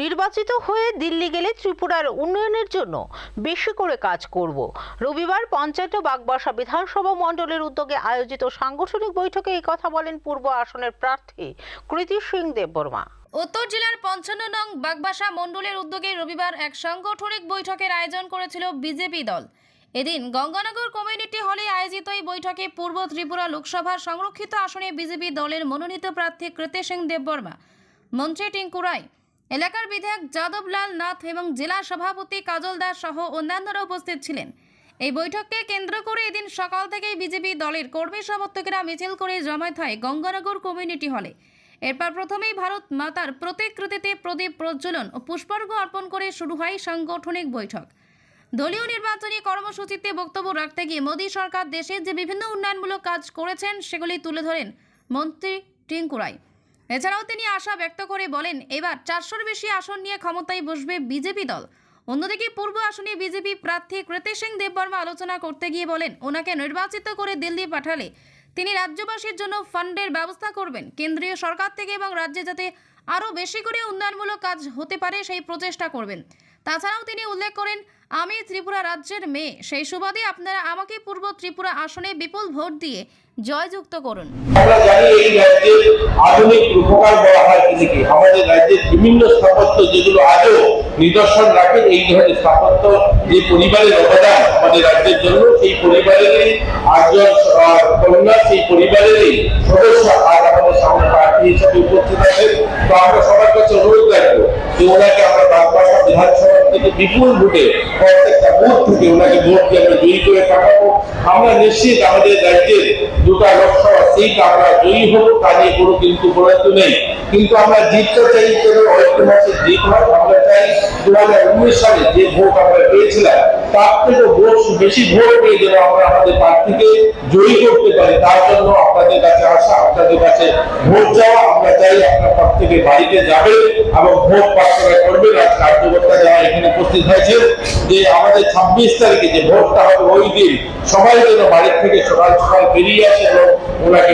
নির্বাচিত হয়ে দিল্লি গেলে ত্রিপুরার উন্নয়নের জন্য বেশি করে কাজ করব। রবিবার পঞ্চায়েত বাগবাসা বিধানসভা মণ্ডলের উদ্যোগে আয়োজিত সাংগঠনিক বৈঠকে এই কথা বলেন পূর্ব আসনের প্রার্থী কৃতি সিং দেববর্মা। উত্তর জেলার পঞ্চান্ন নং বাগবাসা মণ্ডলের উদ্যোগে রবিবার এক সাংগঠনিক বৈঠকের আয়োজন করেছিল বিজেপি দল। এদিন গঙ্গানগর কমিউনিটি হলে আয়োজিত এই বৈঠকে পূর্ব ত্রিপুরা লোকসভার সংরক্ষিত আসনে বিজেপি দলের মনোনীত প্রার্থী কৃতি সিং দেববর্মা, মন্ত্রী টিঙ্কু রায় এলাকার বিধায়ক যাদবলাল নাথ এবং জেলা সভাপতি কাজল দাস সহ অন্যান্যরা উপস্থিত ছিলেন। এই বৈঠককে কেন্দ্র করে এদিন সকাল থেকেই বিজেপি দলের কর্মী সমর্থকেরা মিছিল করে জমায়েত হয় গঙ্গানগর কমিউনিটি হলে। এরপর প্রথমেই ভারত মাতার প্রতিকৃতিতে প্রদীপ প্রজ্বলন ও পুষ্পার্ঘ্য অর্পণ করে শুরু হয় সাংগঠনিক বৈঠক। দলীয় নির্বাচনী কর্মসূচিতে বক্তব্য রাখতে গিয়ে মোদী সরকার দেশে যে বিভিন্ন উন্নয়নমূলক কাজ করেছেন, সেগুলি তুলে ধরেন মন্ত্রী টিঙ্কু রায় এছাড়াও তিনি আশা ব্যক্ত করে বলেন, এবার চারশোর বেশি আসন নিয়ে ক্ষমতায় বসবে বিজেপি দল। অন্যদিকে পূর্ব আসনে বিজেপি প্রার্থী কৃতি সিং দেববর্মা আলোচনা করতে গিয়ে বলেন, ওনাকে নির্বাচিত করে দিল্লি পাঠালে তিনি রাজ্যবাসীর জন্য ফান্ডের ব্যবস্থা করবেন। কেন্দ্রীয় সরকার থেকে এবং রাজ্যে যাতে আরও বেশি করে উন্নয়নমূলক কাজ হতে পারে সেই প্রচেষ্টা করবেন। তাছাড়াও তিনি উল্লেখ করেন, আমি ত্রিপুরা রাজ্যের মেয়ে। সেই সুবাদে আপনারা আমাকে পূর্ব ত্রিপুরা আসনে বিপুল ভোট দিয়ে জয়যুক্ত করুন। আধুনিক রূপকার বলা হয় কিন্তু আমাদের রাজ্যের বিভিন্ন স্থাপত্য যেগুলো আজও নিদর্শন রাখে, এই ধরনের স্থাপত্য যে পরিবারের অবদান আমাদের রাজ্যের জন্য, সেই পরিবারেরই আটজন কন্যা, সেই পরিবারেরই সদস্য আজ আমাদের সামনে প্রার্থী হিসেবে উপস্থিত আছেন। তো আমরা সবার কাছে অনুরোধ রাখব যে ওনাকে আমরা বাগবাসা বিধানসভা থেকে বিপুল ভোটে প্রত্যেকটা বুথ থেকে ওনাকে ভোট দিয়ে আমরা জয়ী করে পাঠাবো। আমরা নিশ্চিত আমাদের রাজ্যের দুটা লোকসভা সিট আমরা জয়ী হব তা নিয়ে কোনো কিন্তু বরাদ্দ নেই। কিন্তু আমরা জিততে চাই জিত হয়। আমরা চাই দু হাজার উনিশ সালে যে ভোট আমরা পেয়েছিলাম, তার থেকে ভোট বেশি ভোট পেয়ে যেন আমরা আমাদের প্রার্থীকে জয়ী করতে পারি। তার জন্য আপনাদের কাছে আসা, আপনাদের কাছে ভোট যাওয়া আমরা চাই আপনার প্রত্যেকে বাড়িতে যাবে এবং ভোট প্রার্থনা করবেন। আর কার্যকর্তা যারা এখানে উপস্থিত হয়েছে যে আমাদের ছাব্বিশ তারিখে যে ভোটটা হবে ওই দিন সবাই যেন বাড়ির থেকে সকাল সকাল বেরিয়ে আসে এবং ওনাকে